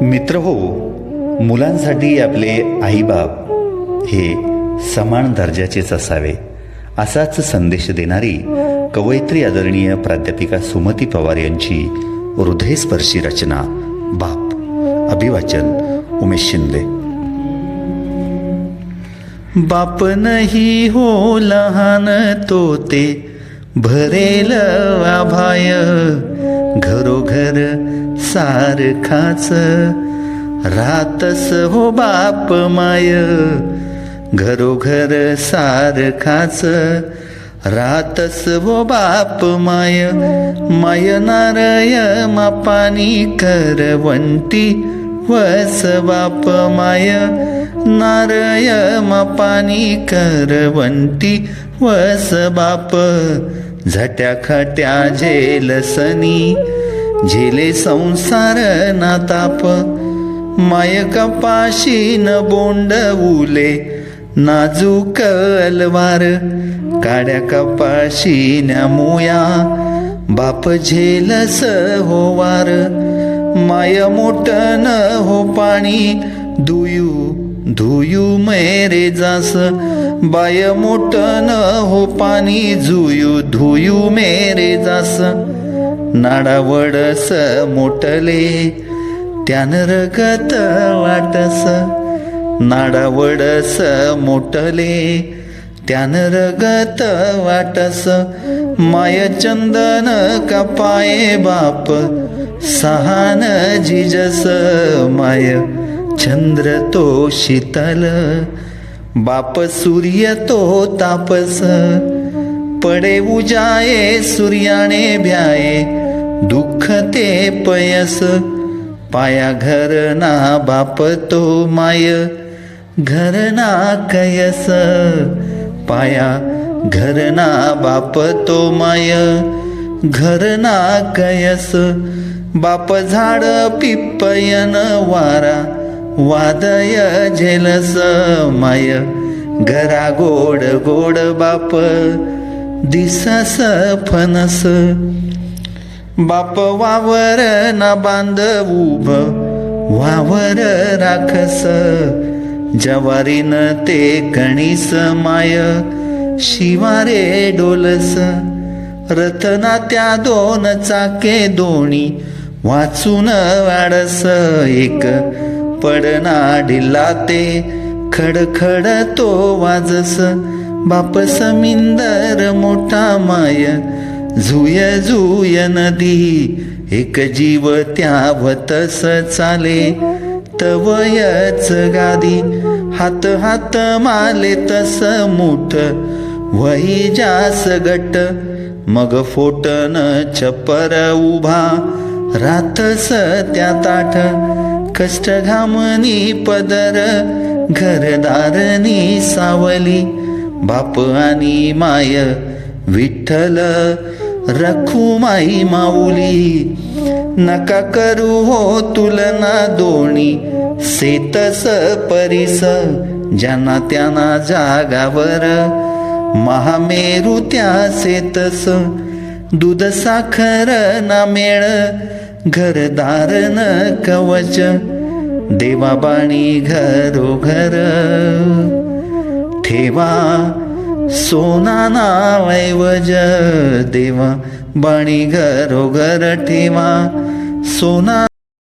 मित्र हो मुलांसाठी आपले आईबाप हे समान दर्जाचेच असावे असाच संदेश देणारी कवयित्री आदरणीय प्राध्यापिका सुमती पवार यांची हृदयस्पर्शी रचना बाप अभिवाचन उमेश शिंदे. बाप नाही हो लहान तो ते भरेल आभाय घरोघर सारखाच रातस हो बाप माय. घरोघर सारखाच रातस हो बाप माय. माय नारय मापानी करवंटी वस बाप माय. नारय मापानी करवंटी वस बाप. झट्या खट्या झेलसनी झेले संसार ना ताप. माय कपाशी न बोंड उले. नाजूक अलवार. काड्या कपाशी न मुया. बाप झेलस होवार माय मोठन हो पाणी. दुयू धुयू मेरे जास. बाय मोठन हो पाणी. जुयू धुयू मेरे जास. नाडावडस मोठले त्यान रगत वाटस. नाडावडस मोठले त्यान रगत वाटस. माय चंदन कपाये बाप सहान जिजस. माय चंद्र तो शीतल बाप सूर्य तो तापस. पडे उजाये सूर्याने भ्याये दुःख ते पयस. पाया घर ना बाप तो माय. घर ना कयस. पाया घर ना बाप तो माय. घर ना कयस. बाप झाड पिपयन वारा. वादय झेलस माय. घरा गोड गोड बाप. दिसस फनस. बाप वावर ना बांध उभ वावर राखस. जवारीन ते कणीस माय शिवारे डोलस. रथना त्या दोन चाके दोणी वाचून वाडस एक. पडना ढिल्ला ते खडखड तो वाजस. बाप समिंदर मोठा माय झुय झुय नदी एक जीव त्या वतस चाले तवयच गादी हात हात माले तस मुठ. वही जास गट मग फोटन छपर उभा. रातस त्या ताठ कष्ट घामनी पदर घरदारनी सावली. बाप आणि माय विठ्ठल रखू माई माऊली नका करू हो तुलना दोणी सेतस परिस ज्यांना त्यांना जागावर. महामेरू त्या सेतस दूध साखर ना मेळ. घरदार न कवच देवाबाणी घरोघर. ठेवा सोना नावैवज देवा बाणी घरोघर ठेवा. सोना